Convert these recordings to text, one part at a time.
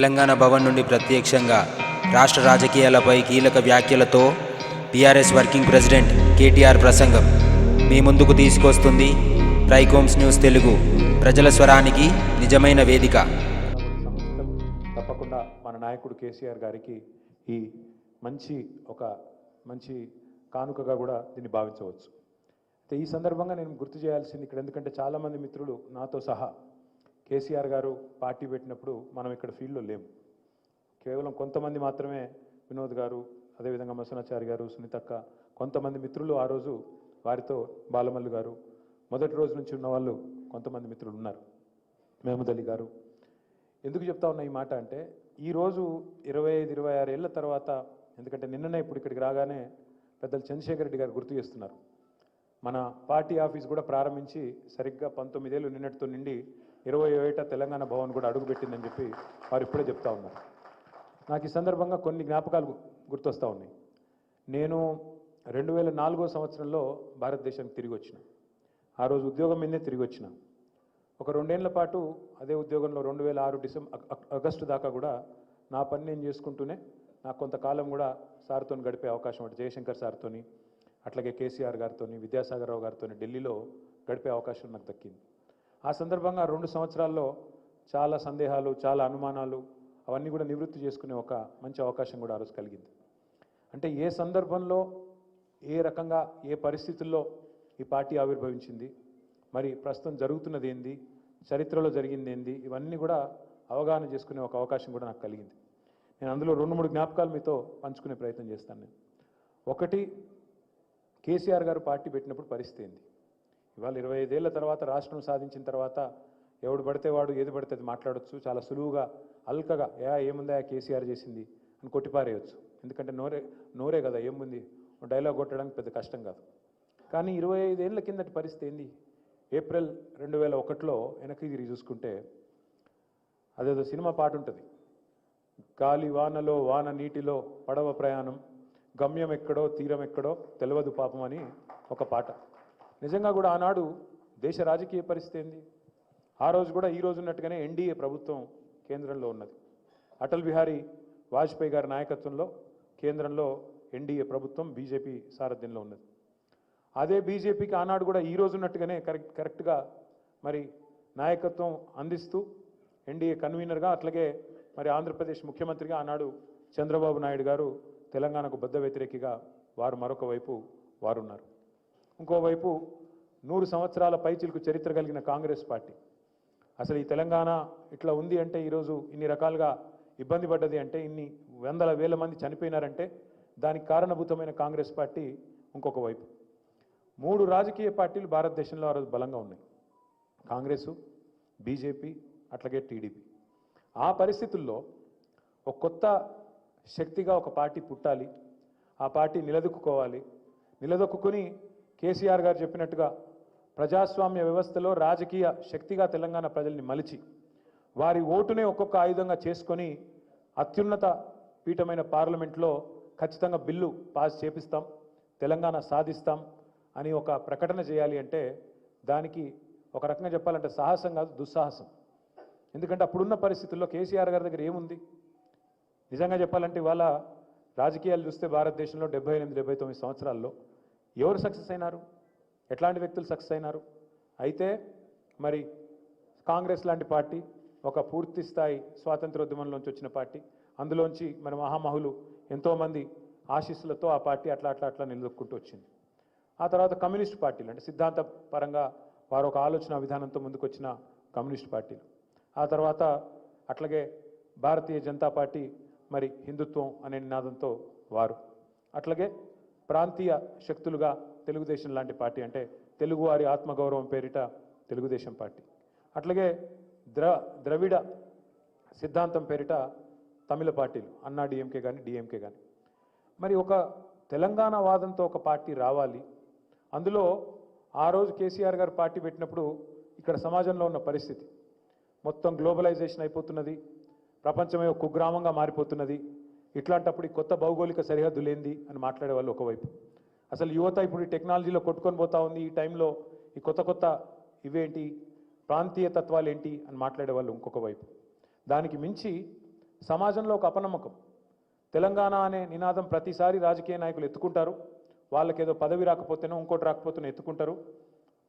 తెలంగాణ భవన్ నుండి ప్రత్యక్షంగా రాష్ట్ర రాజకీయాలపై కీలక వ్యాఖ్యలతో టీఆర్ఎస్ వర్కింగ్ ప్రెసిడెంట్ కేటీఆర్ ప్రసంగం. మీ ముందుకు తీసుకొస్తుంది ట్రైకోమ్స్ న్యూస్ తెలుగు. ప్రజల స్వరానికి నిజమైన వేదిక. తప్పకుండా మన నాయకుడు కేసీఆర్ గారికి ఈ మంచి ఒక మంచి కానుకగా కూడా దీన్ని భావించవచ్చు. అయితే ఈ సందర్భంగా నేను గుర్తు చేయాల్సింది ఇక్కడ ఎందుకంటే చాలామంది మిత్రులు నాతో సహా కేసీఆర్ గారు పార్టీ పెట్టినప్పుడు మనం ఇక్కడ ఫీల్డ్లో లేము. కేవలం కొంతమంది మాత్రమే వినోద్ గారు అదేవిధంగా మసనాచారి గారు సునీతక్క కొంతమంది మిత్రులు ఆ రోజు వారితో బాలమల్లు గారు మొదటి రోజు నుంచి ఉన్న వాళ్ళు కొంతమంది మిత్రులు ఉన్నారు. మహమూద్ అలీ గారు. ఎందుకు చెప్తా ఉన్నా ఈ మాట అంటే ఈరోజు ఇరవై ఐదు ఇరవై ఆరు ఏళ్ళ తర్వాత ఎందుకంటే నిన్ననే ఇప్పుడు ఇక్కడికి రాగానే పెద్దలు చంద్రశేఖర్ రెడ్డి గారు గుర్తు చేస్తున్నారు. మన పార్టీ ఆఫీస్ కూడా ప్రారంభించి సరిగ్గా పంతొమ్మిదేళ్ళు నిన్నటితో నిండి ఇరవై ఏట తెలంగాణ భవన్ కూడా అడుగుపెట్టిందని చెప్పి వారు ఇప్పుడే చెప్తా ఉన్నారు. నాకు ఈ సందర్భంగా కొన్ని జ్ఞాపకాలు గు- గుర్తొస్తా ఉన్నాయి. నేను రెండు వేల నాలుగో సంవత్సరంలో భారతదేశానికి తిరిగి వచ్చిన. ఆ రోజు ఉద్యోగం మీదే తిరిగి వచ్చిన. ఒక రెండేళ్ళ పాటు అదే ఉద్యోగంలో రెండు వేల ఆరు డిసెంబర్ ఆగస్టు దాకా కూడా నా పని నేను చేసుకుంటూనే నాకు కొంతకాలం కూడా సార్తో గడిపే అవకాశం అంటే జయశంకర్ సార్తోని అట్లాగే కేసీఆర్ గారితో విద్యాసాగర్ రావు గారితో ఢిల్లీలో గడిపే అవకాశం నాకు దక్కింది. ఆ సందర్భంగా రెండు సంవత్సరాల్లో చాలా సందేహాలు చాలా అనుమానాలు అవన్నీ కూడా నివృత్తి చేసుకునే ఒక మంచి అవకాశం కూడా ఆ రోజు కలిగింది. అంటే ఏ సందర్భంలో ఏ రకంగా ఏ పరిస్థితుల్లో ఈ పార్టీ ఆవిర్భవించింది? మరి ప్రస్తుతం జరుగుతున్నది ఏంది? చరిత్రలో జరిగింది ఏంది? ఇవన్నీ కూడా అవగాహన చేసుకునే ఒక అవకాశం కూడా నాకు కలిగింది. నేను అందులో రెండు మూడు జ్ఞాపకాలు మీతో పంచుకునే ప్రయత్నం చేస్తాను నేను. ఒకటి కేసీఆర్ గారు పార్టీ పెట్టినప్పుడు పరిస్థితి ఏంది? ఇవాళ ఇరవై ఐదేళ్ళ తర్వాత రాష్ట్రం సాధించిన తర్వాత ఎవడు పడితే వాడు ఏది పడితే అది మాట్లాడొచ్చు. చాలా సులువుగా అల్కగా యా ఏముందా కేసీఆర్ చేసింది అని కొట్టిపారేయచ్చు. ఎందుకంటే నోరే నోరే కదా ఏముంది? డైలాగ్ కొట్టడానికి పెద్ద కష్టం కాదు. కానీ ఇరవై ఐదేళ్ళ కిందటి పరిస్థితి ఏంది? ఏప్రిల్ రెండు వేల ఒకటిలో వెనక్కి తిరిగి చూసుకుంటే అదేదో సినిమా పాట ఉంటుంది. గాలి వానలో వాన నీటిలో పడవ ప్రయాణం గమ్యం ఎక్కడో తీరం ఎక్కడో తెలియదు పాపం అని ఒక పాట. నిజంగా కూడా ఆనాడు దేశ రాజకీయ పరిస్థితి ఏంది? ఆ రోజు కూడా ఈ రోజు ఉన్నట్టుగానే ఎన్డీఏ ప్రభుత్వం కేంద్రంలో ఉన్నది. అటల్ బిహారీ వాజ్పేయి గారి నాయకత్వంలో కేంద్రంలో ఎన్డీఏ ప్రభుత్వం బీజేపీ సారథ్యంలో ఉన్నది. అదే బీజేపీకి ఆనాడు కూడా ఈ రోజు ఉన్నట్టుగానే కరెక్ట్ కరెక్ట్గా మరి నాయకత్వం అందిస్తూ ఎన్డీఏ కన్వీనర్గా అట్లాగే మరి ఆంధ్రప్రదేశ్ ముఖ్యమంత్రిగా ఆనాడు చంద్రబాబు నాయుడు గారు తెలంగాణకు బద్ద వ్యతిరేకిగా వారు మరొక వైపు వారున్నారు. ఇంకోవైపు నూరు సంవత్సరాల పైచిలకు చరిత్ర కలిగిన కాంగ్రెస్ పార్టీ. అసలు ఈ తెలంగాణ ఇట్లా ఉంది అంటే ఈరోజు ఇన్ని రకాలుగా ఇబ్బంది పడ్డది అంటే ఇన్ని వందల వేల మంది చనిపోయినారంటే దానికి కారణభూతమైన కాంగ్రెస్ పార్టీ ఇంకొక వైపు. మూడు రాజకీయ పార్టీలు భారతదేశంలో ఆ రోజు బలంగా ఉన్నాయి. కాంగ్రెసు బీజేపీ అట్లాగే టీడీపీ. ఆ పరిస్థితుల్లో ఒక కొత్త శక్తిగా ఒక పార్టీ పుట్టాలి ఆ పార్టీ నిలదొక్కుకోవాలి నిలదొక్కుని కేసీఆర్ గారు చెప్పినట్టుగా ప్రజాస్వామ్య వ్యవస్థలో రాజకీయ శక్తిగా తెలంగాణ ప్రజల్ని మలిచి వారి ఓటునే ఒక్కొక్క ఆయుధంగా చేసుకొని అత్యున్నత పీఠమైన పార్లమెంట్లో ఖచ్చితంగా బిల్లు పాస్ చేపిస్తాం తెలంగాణ సాధిస్తాం అని ఒక ప్రకటన చేయాలి అంటే దానికి ఒక రకంగా చెప్పాలంటే సాహసం కాదు దుస్సాహసం. ఎందుకంటే అప్పుడున్న పరిస్థితుల్లో కేసీఆర్ గారి దగ్గర ఏముంది? నిజంగా చెప్పాలంటే ఇవాళ రాజకీయాలు చూస్తే భారతదేశంలో డెబ్బై ఎనిమిది డెబ్బై తొమ్మిది సంవత్సరాల్లో ఎవరు సక్సెస్ అయినారు? ఎట్లాంటి వ్యక్తులు సక్సెస్ అయినారు? అయితే మరి కాంగ్రెస్ లాంటి పార్టీ ఒక పూర్తి స్థాయి స్వాతంత్రోద్యమంలోంచి వచ్చిన పార్టీ అందులోంచి మన మహామహులు ఎంతోమంది ఆశీస్సులతో ఆ పార్టీ అట్లా అట్లా అట్లా నిలదొక్కుంటూ వచ్చింది. ఆ తర్వాత కమ్యూనిస్ట్ పార్టీలు అంటే సిద్ధాంత పరంగా వారు ఒక ఆలోచన విధానంతో ముందుకొచ్చిన కమ్యూనిస్ట్ పార్టీలు. ఆ తర్వాత అట్లాగే భారతీయ జనతా పార్టీ మరి హిందుత్వం అనే నినాదంతో వారు. అట్లాగే ప్రాంతీయ శక్తులుగా తెలుగుదేశం లాంటి పార్టీ అంటే తెలుగువారి ఆత్మగౌరవం పేరిట తెలుగుదేశం పార్టీ. అట్లాగే ద్ర ద్రవిడ సిద్ధాంతం పేరిట తమిళ పార్టీలు అన్నా డిఎంకే కానీ డిఎంకే కానీ మరి ఒక తెలంగాణ వాదంతో ఒక పార్టీ రావాలి. అందులో ఆ రోజు కేసీఆర్ గారు పార్టీ పెట్టినప్పుడు ఇక్కడ సమాజంలో ఉన్న పరిస్థితి. మొత్తం గ్లోబలైజేషన్ అయిపోతున్నది. ప్రపంచమే ఒక కుగ్రామంగా మారిపోతున్నది. ఇట్లాంటప్పుడు ఈ కొత్త భౌగోళిక సరిహద్దులేంది అని మాట్లాడే వాళ్ళు ఒకవైపు. అసలు యువత ఇప్పుడు ఈ టెక్నాలజీలో కొట్టుకొని పోతా ఉంది ఈ టైంలో ఈ కొత్త కొత్త ఇవేంటి ప్రాంతీయ తత్వాలు ఏంటి అని మాట్లాడే వాళ్ళు ఇంకొక వైపు. దానికి మించి సమాజంలో ఒక అపనమ్మకం. తెలంగాణ అనే నినాదం ప్రతిసారి రాజకీయ నాయకులు ఎత్తుకుంటారు. వాళ్ళకేదో పదవి రాకపోతేనో ఇంకోటి రాకపోతేనో ఎత్తుకుంటారు.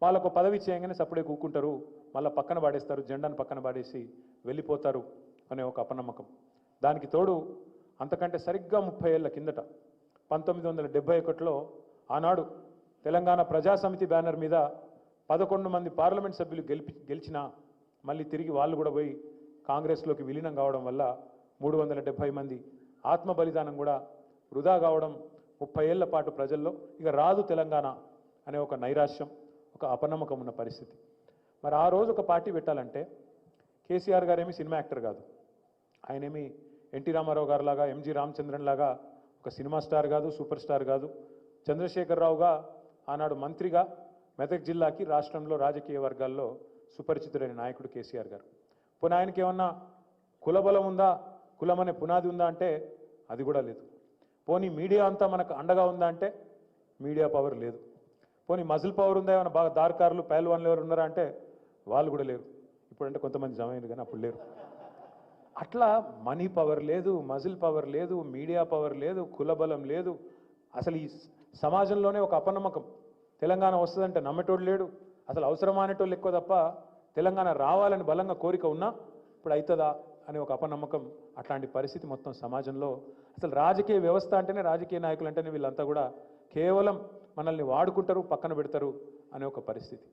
వాళ్ళకు పదవి చేయగానే సప్పుడే కూకుంటారు. మళ్ళీ పక్కన పాడేస్తారు జెండాను పక్కన పాడేసి వెళ్ళిపోతారు అనే ఒక అపనమ్మకం. దానికి తోడు అంతకంటే సరిగ్గా ముప్పై ఏళ్ళ కిందట పంతొమ్మిది వందల డెబ్బై ఒకటిలో ఆనాడు తెలంగాణ ప్రజాసమితి బ్యానర్ మీద పదకొండు మంది పార్లమెంట్ సభ్యులు గెలిపి గెలిచినా మళ్ళీ తిరిగి వాళ్ళు కూడా పోయి కాంగ్రెస్లోకి విలీనం కావడం వల్ల మూడు వందల డెబ్భై మంది ఆత్మ బలిదానం కూడా వృధా కావడం ముప్పై ఏళ్ళ పాటు ప్రజల్లో ఇక రాదు తెలంగాణ అనే ఒక నైరాశ్యం ఒక అపనమ్మకం ఉన్న పరిస్థితి. మరి ఆ రోజు ఒక పార్టీ పెట్టాలంటే కేసీఆర్ గారేమి సినిమా యాక్టర్ కాదు. ఆయనేమి ఎన్టీ రామారావు గారు లాగా ఎంజి రామచంద్రన్ లాగా ఒక సినిమా స్టార్ కాదు సూపర్ స్టార్ కాదు. చంద్రశేఖరరావుగా ఆనాడు మంత్రిగా మెదక్ జిల్లాకి రాష్ట్రంలో రాజకీయ వర్గాల్లో సుపరిచితుడైన నాయకుడు కేసీఆర్ గారు. పోనీ ఆయనకి ఏమన్నా కులబలం ఉందా? కులం అనే పునాది ఉందా అంటే అది కూడా లేదు. పోనీ మీడియా అంతా మనకు అండగా ఉందా అంటే మీడియా పవర్ లేదు. పోనీ మజిల్ పవర్ ఉందా? ఏమైనా బాగా దార్కారులు పైల్వాన్లు ఎవరు ఉన్నారా అంటే వాళ్ళు కూడా లేరు. ఇప్పుడంటే కొంతమంది జమైంది కానీ అప్పుడు లేరు. అట్లా మనీ పవర్ లేదు మజిల్ పవర్ లేదు మీడియా పవర్ లేదు కులబలం లేదు. అసలు ఈ సమాజంలోనే ఒక అపనమ్మకం. తెలంగాణ వస్తుందంటే నమ్మేటోడు లేడు. అసలు అవసరమానేటోళ్ళు ఎక్కువ తప్ప తెలంగాణ రావాలని బలంగా కోరిక ఉన్నా ఇప్పుడు అవుతుందా అనే ఒక అపనమ్మకం అట్లాంటి పరిస్థితి మొత్తం సమాజంలో. అసలు రాజకీయ వ్యవస్థ అంటేనే రాజకీయ నాయకులు అంటేనే వీళ్ళంతా కూడా కేవలం మనల్ని వాడుకుంటారు పక్కన పెడతారు అనే ఒక పరిస్థితి.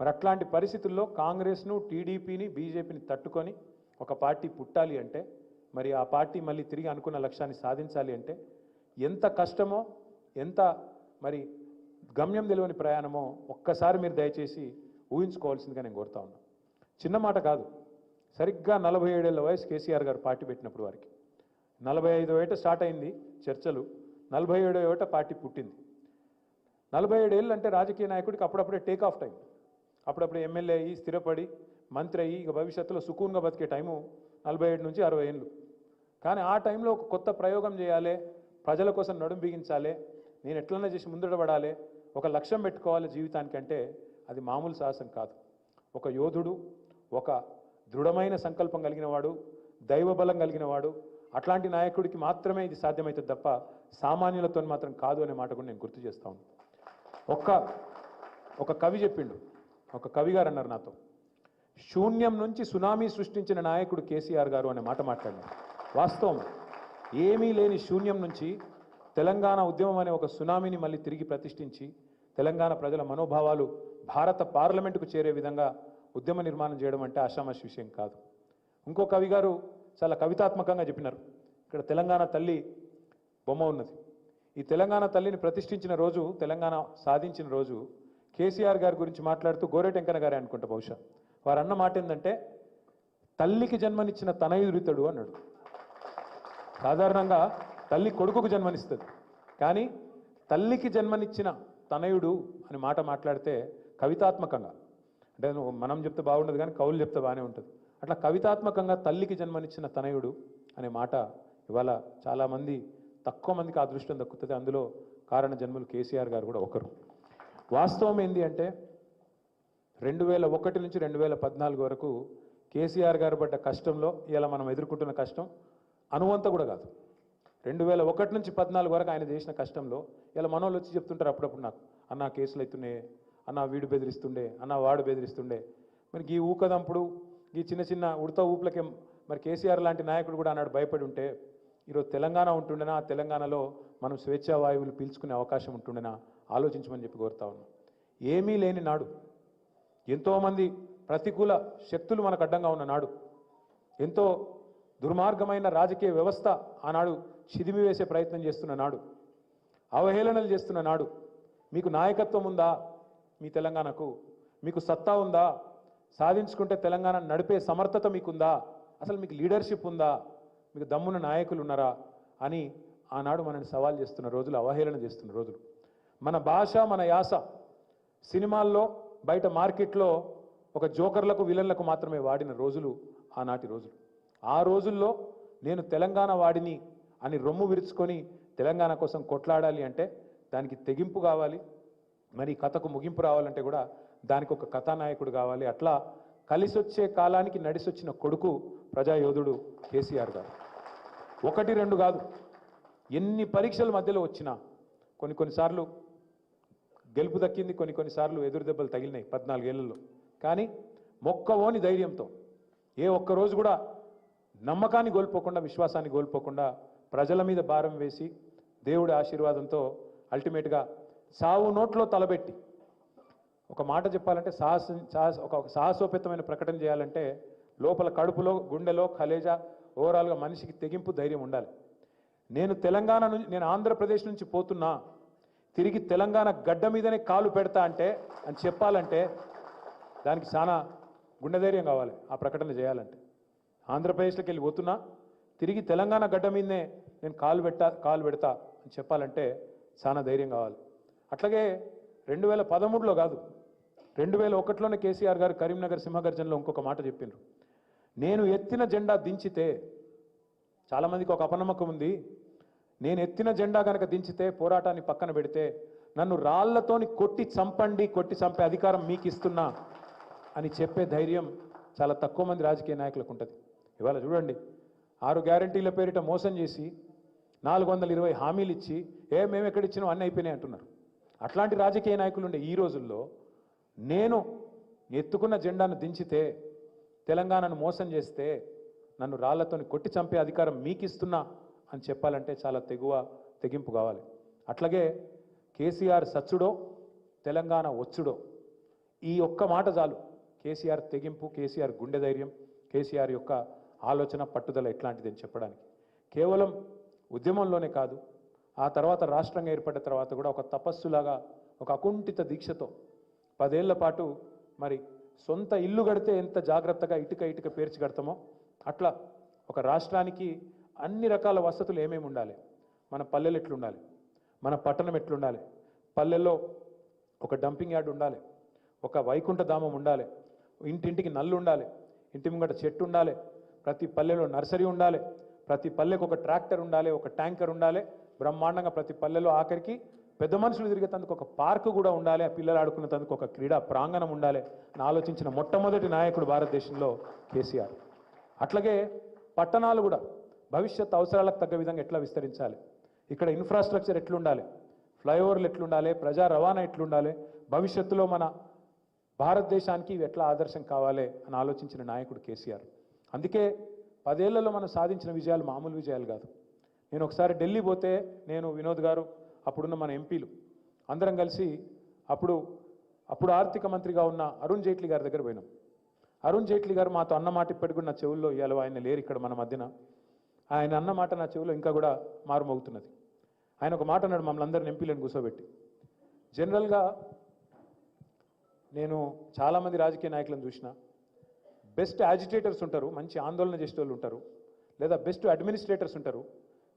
మరి అట్లాంటి పరిస్థితుల్లో కాంగ్రెస్ను టీడీపీని బీజేపీని తట్టుకొని ఒక పార్టీ పుట్టాలి అంటే మరి ఆ పార్టీ మళ్ళీ తిరిగి అనుకున్న లక్ష్యాన్ని సాధించాలి అంటే ఎంత కష్టమో ఎంత మరి గమ్యం తెలియని ప్రయాణమో ఒక్కసారి మీరు దయచేసి ఊహించుకోవాల్సిందిగా నేను కోరుతా ఉన్నా. చిన్న మాట కాదు. సరిగ్గా నలభై ఏడేళ్ళ వయసు కేసీఆర్ గారు పార్టీ పెట్టినప్పుడు వారికి. నలభై ఐదో ఏట స్టార్ట్ అయింది చర్చలు నలభై ఏడో ఏట పార్టీ పుట్టింది. నలభై ఏడేళ్ళు అంటే రాజకీయ నాయకుడికి అప్పుడప్పుడే టేక్ ఆఫ్ టైం. అప్పుడప్పుడు ఎమ్మెల్యే అయ్యి స్థిరపడి మంత్రి అయ్యి ఇక భవిష్యత్తులో సుకూన్గా బతికే టైము నలభై ఏడు నుంచి అరవై ఏళ్ళు. కానీ ఆ టైంలో ఒక కొత్త ప్రయోగం చేయాలి ప్రజల కోసం నడుం బిగించాలి నేను ఎట్లన్నా చేసి ముందడబడాలి ఒక లక్ష్యం పెట్టుకోవాలి జీవితానికంటే అది మామూలు సాహసం కాదు. ఒక యోధుడు ఒక దృఢమైన సంకల్పం కలిగిన వాడు దైవబలం కలిగిన వాడు అట్లాంటి నాయకుడికి మాత్రమే ఇది సాధ్యమవుతుంది తప్ప సామాన్యులతో మాత్రం కాదు అనే మాట కూడా నేను గుర్తు చేస్తాను ఒక్క ఒక కవి చెప్పిండు ఒక కవి గారు అన్నారు నాతో. శూన్యం నుంచి సునామీ సృష్టించిన నాయకుడు కేసీఆర్ గారు అనే మాట మాట్లాడారు వాస్తవం. ఏమీ లేని శూన్యం నుంచి తెలంగాణ ఉద్యమం అనే ఒక సునామీని మళ్ళీ తిరిగి ప్రతిష్ఠించి తెలంగాణ ప్రజల మనోభావాలు భారత పార్లమెంటుకు చేరే విధంగా ఉద్యమ నిర్మాణం చేయడం అంటే ఆషామాషి విషయం కాదు. ఇంకో కవి గారు చాలా కవితాత్మకంగా చెప్పినారు. ఇక్కడ తెలంగాణ తల్లి బొమ్మ ఉన్నది. ఈ తెలంగాణ తల్లిని ప్రతిష్ఠించిన రోజు తెలంగాణ సాధించిన రోజు కేసీఆర్ గారి గురించి మాట్లాడుతూ గోరేటెంకన గారే అనుకుంటా బహుశా. వారు అన్న మాట ఏంటంటే తల్లికి జన్మనిచ్చిన తనయురితడు అన్నాడు. సాధారణంగా తల్లి కొడుకుకు జన్మనిస్తుంది. కానీ తల్లికి జన్మనిచ్చిన తనయుడు అని మాట మాట్లాడితే కవితాత్మకంగా అంటే మనం చెప్తే బాగుండదు కానీ కవులు చెప్తే బాగానే ఉంటుంది. అట్లా కవితాత్మకంగా తల్లికి జన్మనిచ్చిన తనయుడు అనే మాట ఇవాళ చాలామంది తక్కువ మందికి అదృష్టం దక్కుతుంది. అందులో కారణ జన్మలు కేసీఆర్ గారు కూడా ఒకరు. వాస్తవం ఏంటి అంటే రెండు వేల ఒకటి నుంచి రెండు వేల పద్నాలుగు వరకు కేసీఆర్ గారు పడ్డ కష్టంలో ఇలా మనం ఎదుర్కొంటున్న కష్టం అనువంత కూడా కాదు. రెండు వేల ఒకటి నుంచి పద్నాలుగు వరకు ఆయన చేసిన కష్టంలో ఇలా మనోళ్ళు వచ్చి చెప్తుంటారు అప్పుడప్పుడు నాకు అన్న కేసులు అవుతున్నాయి అన్న వీడు బెదిరిస్తుండే అన్న వాడు బెదిరిస్తుండే. మరి ఈ ఊకదంపుడు ఈ చిన్న చిన్న ఉడత ఊపులకే మరి కేసీఆర్ లాంటి నాయకుడు కూడా అన్నాడు భయపడి ఉంటే ఈరోజు తెలంగాణ ఉంటుండేనా? ఆ తెలంగాణలో మనం స్వేచ్ఛా వాయువులు పీల్చుకునే అవకాశం ఉంటుండేనా? ఆలోచించమని చెప్పి కోరుతా ఉన్నాం. ఏమీ లేని నాడు ఎంతోమంది ప్రతికూల శక్తులు మనకు అడ్డంగా ఉన్న నాడు ఎంతో దుర్మార్గమైన రాజకీయ వ్యవస్థ ఆనాడు చిదిమి వేసే ప్రయత్నం చేస్తున్న నాడు అవహేళనలు చేస్తున్న నాడు మీకు నాయకత్వం ఉందా మీ తెలంగాణకు? మీకు సత్తా ఉందా? సాధించుకుంటే తెలంగాణ నడిపే సమర్థత మీకుందా? అసలు మీకు లీడర్షిప్ ఉందా? మీకు దమ్మున నాయకులు ఉన్నారా? అని ఆనాడు మనల్ని సవాల్ చేస్తున్న రోజులు అవహేళన చేస్తున్న రోజులు. మన భాష మన యాస సినిమాల్లో బయట మార్కెట్లో ఒక జోకర్లకు విలన్లకు మాత్రమే వాడిన రోజులు ఆనాటి రోజులు. ఆ రోజుల్లో నేను తెలంగాణ వాడిని అని రొమ్ము విరుచుకొని తెలంగాణ కోసం కొట్లాడాలి అంటే దానికి తెగింపు కావాలి మరి కథకు ముగింపు రావాలంటే కూడా దానికి ఒక కథానాయకుడు కావాలి. అట్లా కలిసొచ్చే కాలానికి నడిసొచ్చిన కొడుకు ప్రజాయోధుడు కేసీఆర్ గారు. ఒకటి రెండు కాదు. ఎన్ని పరీక్షల మధ్యలో వచ్చినా కొన్ని కొన్నిసార్లు గెలుపు దక్కింది. కొన్ని కొన్నిసార్లు ఎదురు దెబ్బలు తగిలినాయి పద్నాలుగేళ్ళలో. కానీ మొక్కవోని ధైర్యంతో ఏ ఒక్క రోజు కూడా నమ్మకాన్ని కోల్పోకుండా విశ్వాసాన్ని కోల్పోకుండా ప్రజల మీద భారం వేసి దేవుడి ఆశీర్వాదంతో అల్టిమేట్గా సావు నోట్లో తలబెట్టి ఒక మాట చెప్పాలంటే సాహస సాహస ఒక ఒక సాహసోపేతమైన ప్రకటన చేయాలంటే లోపల కడుపులో గుండెలో కలేజా ఓవరాల్గా మనిషికి తెగింపు ధైర్యం ఉండాలి. నేను తెలంగాణ నుంచి నేను ఆంధ్రప్రదేశ్ నుంచి పోతున్నా తిరిగి తెలంగాణ గడ్డ మీదనే కాలు పెడతా అంటే అని చెప్పాలంటే దానికి చాలా గుండె ధైర్యం కావాలి ఆ ప్రకటన చేయాలంటే. ఆంధ్రప్రదేశ్లోకి వెళ్ళి పోతున్నా తిరిగి తెలంగాణ గడ్డ మీదనే నేను కాలు పెట్టా కాలు పెడతా అని చెప్పాలంటే చాలా ధైర్యం కావాలి. అట్లాగే రెండు వేల పదమూడులో కాదు రెండు వేల ఒకటిలోనే కేసీఆర్ గారు కరీంనగర్ సింహగర్జనలో ఇంకొక మాట చెప్పిండ్రు నేను ఎత్తిన జెండా దించితే చాలామందికి ఒక అపనమ్మకం ఉంది నేను ఎత్తిన జెండా కనుక దించితే పోరాటాన్ని పక్కన పెడితే నన్ను రాళ్ళతోని కొట్టి చంపండి కొట్టి చంపే అధికారం మీకు ఇస్తున్నా అని చెప్పే ధైర్యం చాలా తక్కువ మంది రాజకీయ నాయకులకు ఉంటుంది. ఇవాళ చూడండి ఆరు గ్యారంటీల పేరిట మోసం చేసి నాలుగు వందల ఇరవై హామీలు ఇచ్చి ఏ మేము ఎక్కడ ఇచ్చినాం అన్నీ అయిపోయినాయి అంటున్నారు. అట్లాంటి రాజకీయ నాయకులు ఉండే ఈ రోజుల్లో నేను ఎత్తుకున్న జెండాను దించితే తెలంగాణను మోసం చేస్తే నన్ను రాళ్ళతోని కొట్టి చంపే అధికారం మీకు ఇస్తున్నా అని చెప్పాలంటే చాలా తెగువ తెగింపు కావాలి. అట్లాగే కేసీఆర్ సచ్చుడో తెలంగాణ వచ్చుడో ఈ ఒక్క మాట చాలు. కేసీఆర్ తెగింపు కేసీఆర్ గుండె ధైర్యం కేసీఆర్ యొక్క ఆలోచన పట్టుదల ఎట్లాంటిది అని చెప్పడానికి. కేవలం ఉద్యమంలోనే కాదు ఆ తర్వాత రాష్ట్రంగా ఏర్పడిన తర్వాత కూడా ఒక తపస్సులాగా ఒక అకుంఠిత దీక్షతో పదేళ్ళ పాటు మరి సొంత ఇల్లు కడితే ఎంత జాగ్రత్తగా ఇటుక ఇటుక పేర్చి కడతామో అట్లా ఒక రాష్ట్రానికి అన్ని రకాల వసతులు ఏమేమి ఉండాలి? మన పల్లెలు ఎట్లుండాలి? మన పట్టణం ఎట్లుండాలి? పల్లెల్లో ఒక డంపింగ్ యార్డ్ ఉండాలి. ఒక వైకుంఠ ధామం ఉండాలి. ఇంటింటికి నల్లు ఉండాలి. ఇంటి ముంగట చెట్టు ఉండాలి. ప్రతి పల్లెలో నర్సరీ ఉండాలి. ప్రతి పల్లెకు ఒక ట్రాక్టర్ ఉండాలి. ఒక ట్యాంకర్ ఉండాలి. బ్రహ్మాండంగా ప్రతి పల్లెలో ఆఖరికి పెద్ద మనుషులు తిరిగేందుకు ఒక పార్క్ కూడా ఉండాలి. ఆ పిల్లలు ఆడుకునేందుకు ఒక క్రీడా ప్రాంగణం ఉండాలి. అని ఆలోచించిన మొట్టమొదటి నాయకుడు భారతదేశంలో కేసీఆర్. అట్లాగే పట్టణాలు కూడా భవిష్యత్ అవసరాలకు తగ్గ విధంగా ఎట్లా విస్తరించాలి? ఇక్కడ ఇన్ఫ్రాస్ట్రక్చర్ ఎట్లుండాలి? ఫ్లైఓవర్లు ఎట్లుండాలి? ప్రజా రవాణా ఎట్లుండాలి? భవిష్యత్తులో మన భారతదేశానికి ఇవి ఎట్లా ఆదర్శం కావాలి అని ఆలోచించిన నాయకుడు కేసీఆర్. అందుకే పదేళ్ళలో మనం సాధించిన విజయాలు మామూలు విజయాలు కాదు. నేను ఒకసారి ఢిల్లీ పోతే నేను వినోద్ గారు అప్పుడున్న మన ఎంపీలు అందరం కలిసి అప్పుడు అప్పుడు ఆర్థిక మంత్రిగా ఉన్న అరుణ్ జైట్లీ గారి దగ్గర పోయినాం. అరుణ్ జైట్లీ గారు మాతో అన్నమాట ఇప్పటికి నా చెవుల్లో ఇవాళ ఆయన లేరు ఇక్కడ మన మధ్యన. ఆయన అన్న మాట నా చెవిలో ఇంకా కూడా మారుమోగుతున్నది. ఆయన ఒక మాట అన్నాడు మమ్మల్ని అందరిని ఎంపీలను కూర్చోబెట్టి. జనరల్గా నేను చాలామంది రాజకీయ నాయకులను చూసిన బెస్ట్ యాజిటేటర్స్ ఉంటారు మంచి ఆందోళన చేసే వాళ్ళు ఉంటారు లేదా బెస్ట్ అడ్మినిస్ట్రేటర్స్ ఉంటారు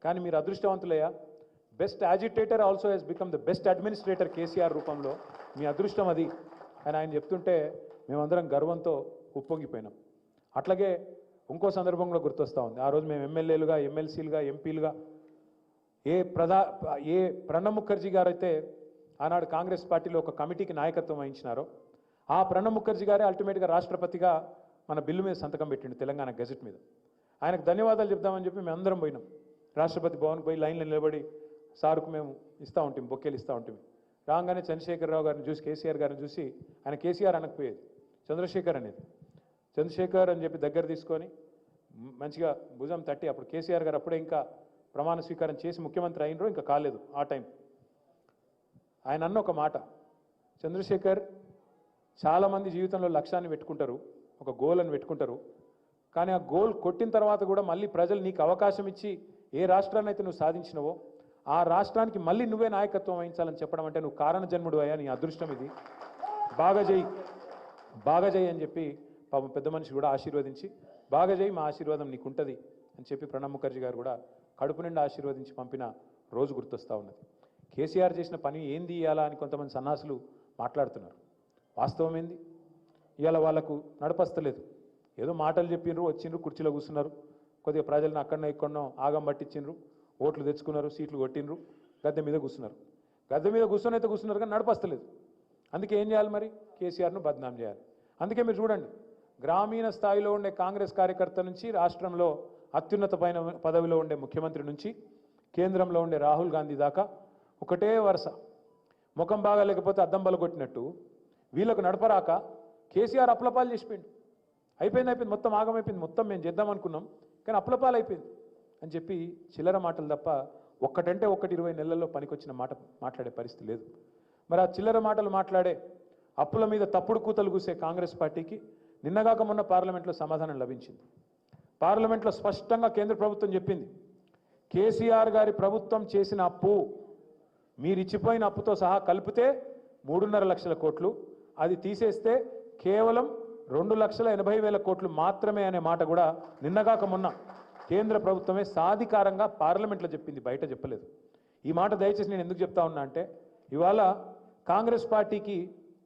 కానీ మీరు అదృష్టవంతులయ్యా best agitator also he's become the best administrator KCR రూపంలో మీ అదృష్టం అది. అని ఆయన చెప్తుంటే మేమందరం గర్వంతో ఉప్పొంగిపోయినాం. అట్లాగే ఇంకో సందర్భంలో గుర్తొస్తూ ఉంది. ఆ రోజు మేము ఎమ్మెల్యేలుగా ఎమ్మెల్సీలుగా ఎంపీలుగా ఏ ప్రధా ఏ ప్రణబ్ ముఖర్జీ గారు అయితే ఆనాడు కాంగ్రెస్ పార్టీలో ఒక కమిటీకి నాయకత్వం వహించినారో ఆ ప్రణబ్ ముఖర్జీ గారే అల్టిమేట్గా రాష్ట్రపతిగా మన బిల్లు మీద సంతకం పెట్టిండు తెలంగాణ గెజెట్ మీద. ఆయనకు ధన్యవాదాలు చెప్దామని చెప్పి మేము అందరం పోయినాం. రాష్ట్రపతి భవన్కి పోయి లైన్లో నిలబడి సార్కు మేము ఇస్తూ ఉంటాం బొక్కేలు ఇస్తూ ఉంటాం రాగానే చంద్రశేఖరరావు గారిని చూసి కేసీఆర్ గారిని చూసి ఆయన కేసీఆర్ అనకపోయేది. చంద్రశేఖర్ అనేది. చంద్రశేఖర్ అని చెప్పి దగ్గర తీసుకొని మంచిగా భుజం తట్టి అప్పుడు కేసీఆర్ గారు అప్పుడే ఇంకా ప్రమాణ స్వీకారం చేసి ముఖ్యమంత్రి అయినరు ఇంకా కాలేదు ఆ టైం. ఆయన అన్న ఒక మాట చంద్రశేఖర్ చాలామంది జీవితంలో లక్ష్యాన్ని పెట్టుకుంటారు ఒక గోల్ అని పెట్టుకుంటారు. కానీ ఆ గోల్ కొట్టిన తర్వాత కూడా మళ్ళీ ప్రజలు నీకు అవకాశం ఇచ్చి ఏ రాష్ట్రాన్ని అయితే నువ్వు సాధించినవో ఆ రాష్ట్రానికి మళ్ళీ నువ్వే నాయకత్వం వహించాలని చెప్పడం అంటే నువ్వు కారణ జన్ముడు అయ్యా నీ అదృష్టం ఇది. బాగా చేయి బాగా చేయి అని చెప్పి పాపం పెద్ద మనిషి కూడా ఆశీర్వదించి బాగా చేయి మా ఆశీర్వాదం నీకుంటుంది అని చెప్పి ప్రణబ్ ముఖర్జీ గారు కూడా కడుపు నిండా ఆశీర్వదించి పంపిన రోజు గుర్తొస్తూ ఉన్నది. కేసీఆర్ చేసిన పని ఏంది ఇవ్వాలా అని కొంతమంది సన్నాసులు మాట్లాడుతున్నారు. వాస్తవం ఏంది? ఇవాళ వాళ్ళకు నడపస్తలేదు. ఏదో మాటలు చెప్పిండ్రు వచ్చిండ్రు కుర్చీలో కూర్చున్నారు. కొద్దిగా ప్రజలను అక్కడనో ఇక్కడనో ఆగం పట్టించిండ్రు ఓట్లు తెచ్చుకున్నారు సీట్లు కొట్టిండ్రు గద్దె మీద కూర్చున్నారు. గద్దె మీద కూర్చొని అయితే కూర్చున్నారు కానీ నడపస్తలేదు. అందుకే ఏం చేయాలి మరి? కేసీఆర్ను బద్నాం చేయాలి. అందుకే మీరు చూడండి గ్రామీణ స్థాయిలో ఉండే కాంగ్రెస్ కార్యకర్త నుంచి రాష్ట్రంలో అత్యున్నత పైన పదవిలో ఉండే ముఖ్యమంత్రి నుంచి కేంద్రంలో ఉండే రాహుల్ గాంధీ దాకా ఒకటే వరుస. ముఖం బాగా లేకపోతే అద్దం బలగొట్టినట్టు వీళ్ళకు నడపరాక కేసీఆర్ అప్లపాలు చేసిపోయింది అయిపోయింది అయిపోయింది మొత్తం ఆగమైపోయింది మొత్తం మేము చేద్దాం అనుకున్నాం కానీ అప్లపాలు అయిపోయింది అని చెప్పి చిల్లర మాటలు తప్ప ఒక్కటంటే ఒక్కటి ఇరవై నెలల్లో పనికొచ్చిన మాట మాట్లాడే పరిస్థితి లేదు. మరి ఆ చిల్లర మాటలు మాట్లాడే అప్పుల మీద తప్పుడు కూతలు కూసే కాంగ్రెస్ పార్టీకి నిన్నగాక మొన్న పార్లమెంట్లో సమాధానం లభించింది. పార్లమెంట్లో స్పష్టంగా కేంద్ర ప్రభుత్వం చెప్పింది. కేసీఆర్ గారి ప్రభుత్వం చేసిన అప్పు మీరు ఇచ్చిపోయిన అప్పుతో సహా కలిపితే మూడున్నర లక్షల కోట్లు అది తీసేస్తే కేవలం రెండు లక్షల ఎనభై వేల కోట్లు మాత్రమే అనే మాట కూడా నిన్నగాక మొన్న కేంద్ర ప్రభుత్వమే సాధికారంగా పార్లమెంట్లో చెప్పింది బయట చెప్పలేదు. ఈ మాట దయచేసి నేను ఎందుకు చెప్తా ఉన్నా అంటే ఇవాళ కాంగ్రెస్ పార్టీకి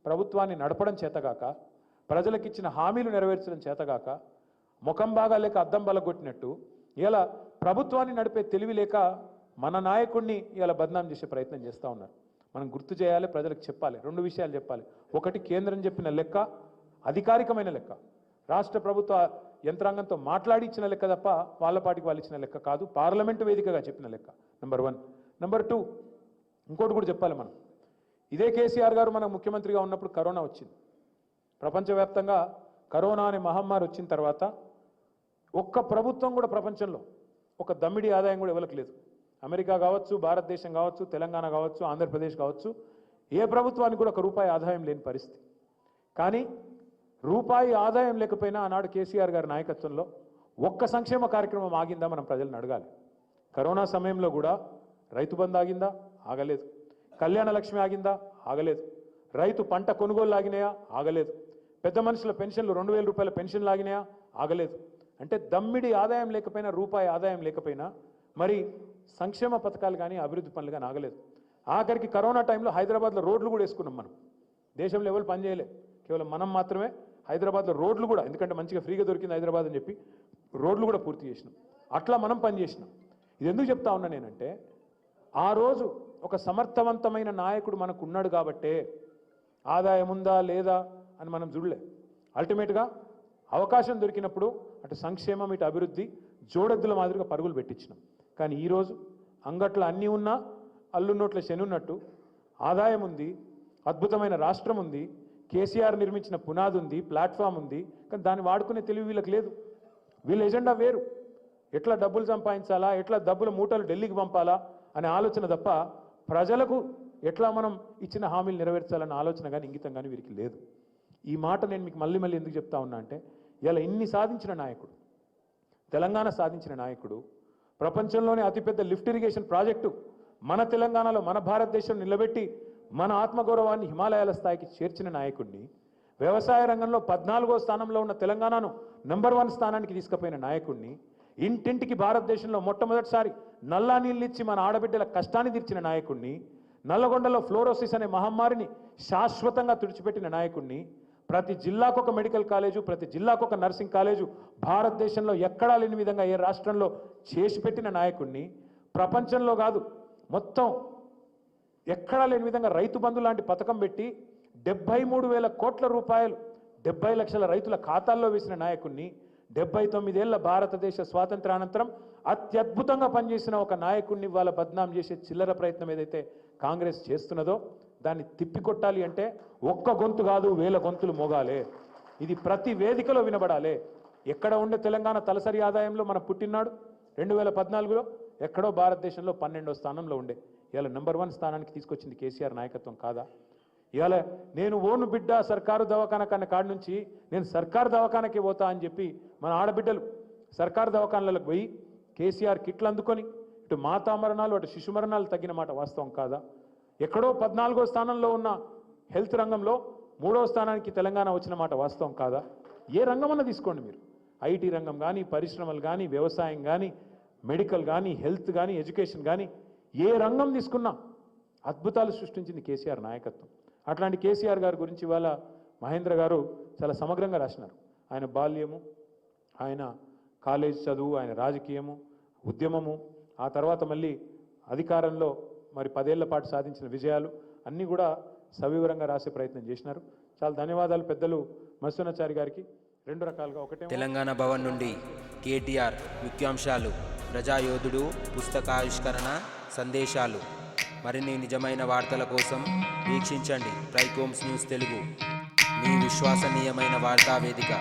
ప్రభుత్వాన్ని నడపడం చేతగాక ప్రజలకు ఇచ్చిన హామీలు నెరవేర్చడం చేతగాక ముఖం బాగా లేక అద్దం బలగొట్టినట్టు ఇలా ప్రభుత్వాన్ని నడిపే తెలివి లేక మన నాయకుడిని ఇలా బదనాం చేసే ప్రయత్నం చేస్తూ ఉన్నారు. మనం గుర్తు చేయాలి ప్రజలకు చెప్పాలి రెండు విషయాలు చెప్పాలి. ఒకటి కేంద్రం చెప్పిన లెక్క అధికారికమైన లెక్క. రాష్ట్ర ప్రభుత్వ యంత్రాంగంతో మాట్లాడి ఇచ్చిన లెక్క తప్ప వాళ్ళ పాటికి వాళ్ళు ఇచ్చిన లెక్క కాదు పార్లమెంటు వేదికగా చెప్పిన లెక్క నెంబర్ వన్ నెంబర్ టూ ఇంకోటి కూడా చెప్పాలి మనం. ఇదే కేసీఆర్ గారు మన ముఖ్యమంత్రిగా ఉన్నప్పుడు కరోనా వచ్చింది. ప్రపంచవ్యాప్తంగా కరోనా అనే మహమ్మారి వచ్చిన తర్వాత ఒక్క ప్రభుత్వం కూడా ప్రపంచంలో ఒక దమ్మిడి ఆదాయం కూడా ఇవ్వలకు లేదు. అమెరికా కావచ్చు భారతదేశం కావచ్చు తెలంగాణ కావచ్చు ఆంధ్రప్రదేశ్ కావచ్చు ఏ ప్రభుత్వానికి కూడా ఒక రూపాయి ఆదాయం లేని పరిస్థితి. కానీ రూపాయి ఆదాయం లేకపోయినా ఆనాడు కేసీఆర్ గారి నాయకత్వంలో ఒక్క సంక్షేమ కార్యక్రమం ఆగిందా మనం ప్రజలను అడగాలి. కరోనా సమయంలో కూడా రైతు బంద్ ఆగిందా? ఆగలేదు. కళ్యాణ లక్ష్మి ఆగిందా? ఆగలేదు. రైతు పంట కొనుగోలు లాగినాయా? ఆగలేదు. పెద్ద మనుషుల పెన్షన్లు రెండు వేల రూపాయల పెన్షన్ లాగినాయా? ఆగలేదు. అంటే దమ్మిడి ఆదాయం లేకపోయినా రూపాయి ఆదాయం లేకపోయినా మరి సంక్షేమ పథకాలు కానీ అభివృద్ధి పనులు కానీ ఆగలేదు. ఆఖరికి కరోనా టైంలో హైదరాబాద్లో రోడ్లు కూడా వేసుకున్నాం మనం. దేశంలో ఎవరు పని చేయలే. కేవలం మనం మాత్రమే హైదరాబాద్లో రోడ్లు కూడా ఎందుకంటే మంచిగా ఫ్రీగా దొరికింది హైదరాబాద్ అని చెప్పి రోడ్లు కూడా పూర్తి చేసినాం. అట్లా మనం పని చేసినాం. ఇది ఎందుకు చెప్తా ఉన్నా నేనంటే ఆ రోజు ఒక సమర్థవంతమైన నాయకుడు మనకు ఉన్నాడు కాబట్టే ఆదాయం ఉందా లేదా అని మనం చూడలే. అల్టిమేట్గా అవకాశం దొరికినప్పుడు అటు సంక్షేమం ఇటు అభివృద్ధి జోడెద్దుల మాదిరిగా పరుగులు పెట్టించినాం. కానీ ఈరోజు అంగట్లో అన్నీ ఉన్నా అల్లున్నోట్ల శని ఉన్నట్టు ఆదాయం ఉంది అద్భుతమైన రాష్ట్రం ఉంది కేసీఆర్ నిర్మించిన పునాది ఉంది ప్లాట్ఫామ్ ఉంది కానీ దాన్ని వాడుకునే తెలివి వీళ్ళకి లేదు. వీళ్ళ ఎజెండా వేరు. ఎట్లా డబ్బులు సంపాదించాలా ఎట్లా డబ్బులు మూటలు ఢిల్లీకి పంపాలా అనే ఆలోచన తప్ప ప్రజలకు ఎట్లా మనం ఇచ్చిన హామీలు నెరవేర్చాలన్న ఆలోచన కానీ ఇంగితం కానీ వీరికి లేదు. ఈ మాట నేను మీకు మళ్ళీ మళ్ళీ ఎందుకు చెప్తా ఉన్నా అంటే ఇలా ఇన్ని సాధించిన నాయకుడు తెలంగాణ సాధించిన నాయకుడు ప్రపంచంలోనే అతిపెద్ద లిఫ్ట్ ఇరిగేషన్ ప్రాజెక్టు మన తెలంగాణలో మన భారతదేశం నిలబెట్టి మన ఆత్మగౌరవాన్ని హిమాలయాల స్థాయికి చేర్చిన నాయకుడిని వ్యవసాయ రంగంలో పద్నాలుగో స్థానంలో ఉన్న తెలంగాణను నంబర్ వన్ స్థానానికి తీసుకుపోయిన నాయకుడిని ఇంటింటికి భారతదేశంలో మొట్టమొదటిసారి నల్లా నీళ్ళు ఇచ్చి మన ఆడబిడ్డల కష్టాన్ని తీర్చిన నాయకుడిని నల్లగొండలో ఫ్లోరోసిస్ అనే మహమ్మారిని శాశ్వతంగా తుడిచిపెట్టిన నాయకుడిని ప్రతి జిల్లాకు ఒక మెడికల్ కాలేజు ప్రతి జిల్లాకు ఒక నర్సింగ్ కాలేజు భారతదేశంలో ఎక్కడా లేని విధంగా ఏ రాష్ట్రంలో చేసి పెట్టిన నాయకుడిని ప్రపంచంలో కాదు మొత్తం ఎక్కడా లేని విధంగా రైతు బంధు లాంటి పథకం పెట్టి డెబ్బై మూడు వేల కోట్ల రూపాయలు డెబ్బై లక్షల రైతుల ఖాతాల్లో వేసిన నాయకుడిని డెబ్బై తొమ్మిదేళ్ళ భారతదేశ స్వాతంత్రానంతరం అత్యద్భుతంగా పనిచేసిన ఒక నాయకుడిని వాళ్ళ బద్నాం చేసే చిల్లర ప్రయత్నం ఏదైతే కాంగ్రెస్ చేస్తున్నదో దాన్ని తిప్పికొట్టాలి అంటే ఒక్క గొంతు కాదు వేల గొంతులు మోగాలే. ఇది ప్రతి వేదికలో వినబడాలే. ఎక్కడ ఉండే తెలంగాణ తలసరి ఆదాయంలో మన పుట్టినాడు? రెండు వేల పద్నాలుగులో? ఎక్కడో భారతదేశంలో పన్నెండో స్థానంలో ఉండే. ఇవాళ నెంబర్ వన్ స్థానానికి తీసుకొచ్చింది కేసీఆర్ నాయకత్వం కాదా? ఇవాళ నేను ఓను బిడ్డ సర్కారు దవాఖాన కన్న కాడి నుంచి నేను సర్కారు దవాఖానకే పోతా అని చెప్పి మన ఆడబిడ్డలు సర్కారు దవాఖానలకు పోయి కేసీఆర్ కిట్లు అందుకొని ఇటు మాతా మరణాలు అటు శిశు మరణాలు తగ్గిన మాట వాస్తవం కాదా? ఎక్కడో పద్నాలుగో స్థానంలో ఉన్న హెల్త్ రంగంలో మూడో స్థానానికి తెలంగాణ వచ్చిన మాట వాస్తవం కాదా? ఏ రంగమన్నా తీసుకోండి మీరు. ఐటీ రంగం కానీ పరిశ్రమలు కానీ వ్యవసాయం కానీ మెడికల్ కానీ హెల్త్ కానీ ఎడ్యుకేషన్ కానీ ఏ రంగం తీసుకున్నా అద్భుతాలు సృష్టించింది కేసీఆర్ నాయకత్వం. అట్లాంటి కేసీఆర్ గారి గురించి ఇవాళ మహేంద్ర గారు చాలా సమగ్రంగా రాసినారు. ఆయన బాల్యము ఆయన కాలేజ్ చదువు ఆయన రాజకీయము ఉద్యమము ఆ తర్వాత మళ్ళీ అధికారంలో మరి పదేళ్ళ పాటు సాధించిన విజయాలు అన్నీ కూడా సవివరంగా రాసే ప్రయత్నం చేసినారు. చాలా ధన్యవాదాలు పెద్దలు మత్స్యనాచారి గారికి. రెండు రకాలుగా ఒకటే తెలంగాణ భవన్ నుండి కేటీఆర్ ముఖ్యాంశాలు ప్రజాయోధుడు పుస్తకావిష్కరణ సందేశాలు. మరిన్ని నిజమైన వార్తల కోసం వీక్షించండి ట్రైకోమ్స్ న్యూస్ తెలుగు. మీ విశ్వసనీయమైన వార్తా వేదిక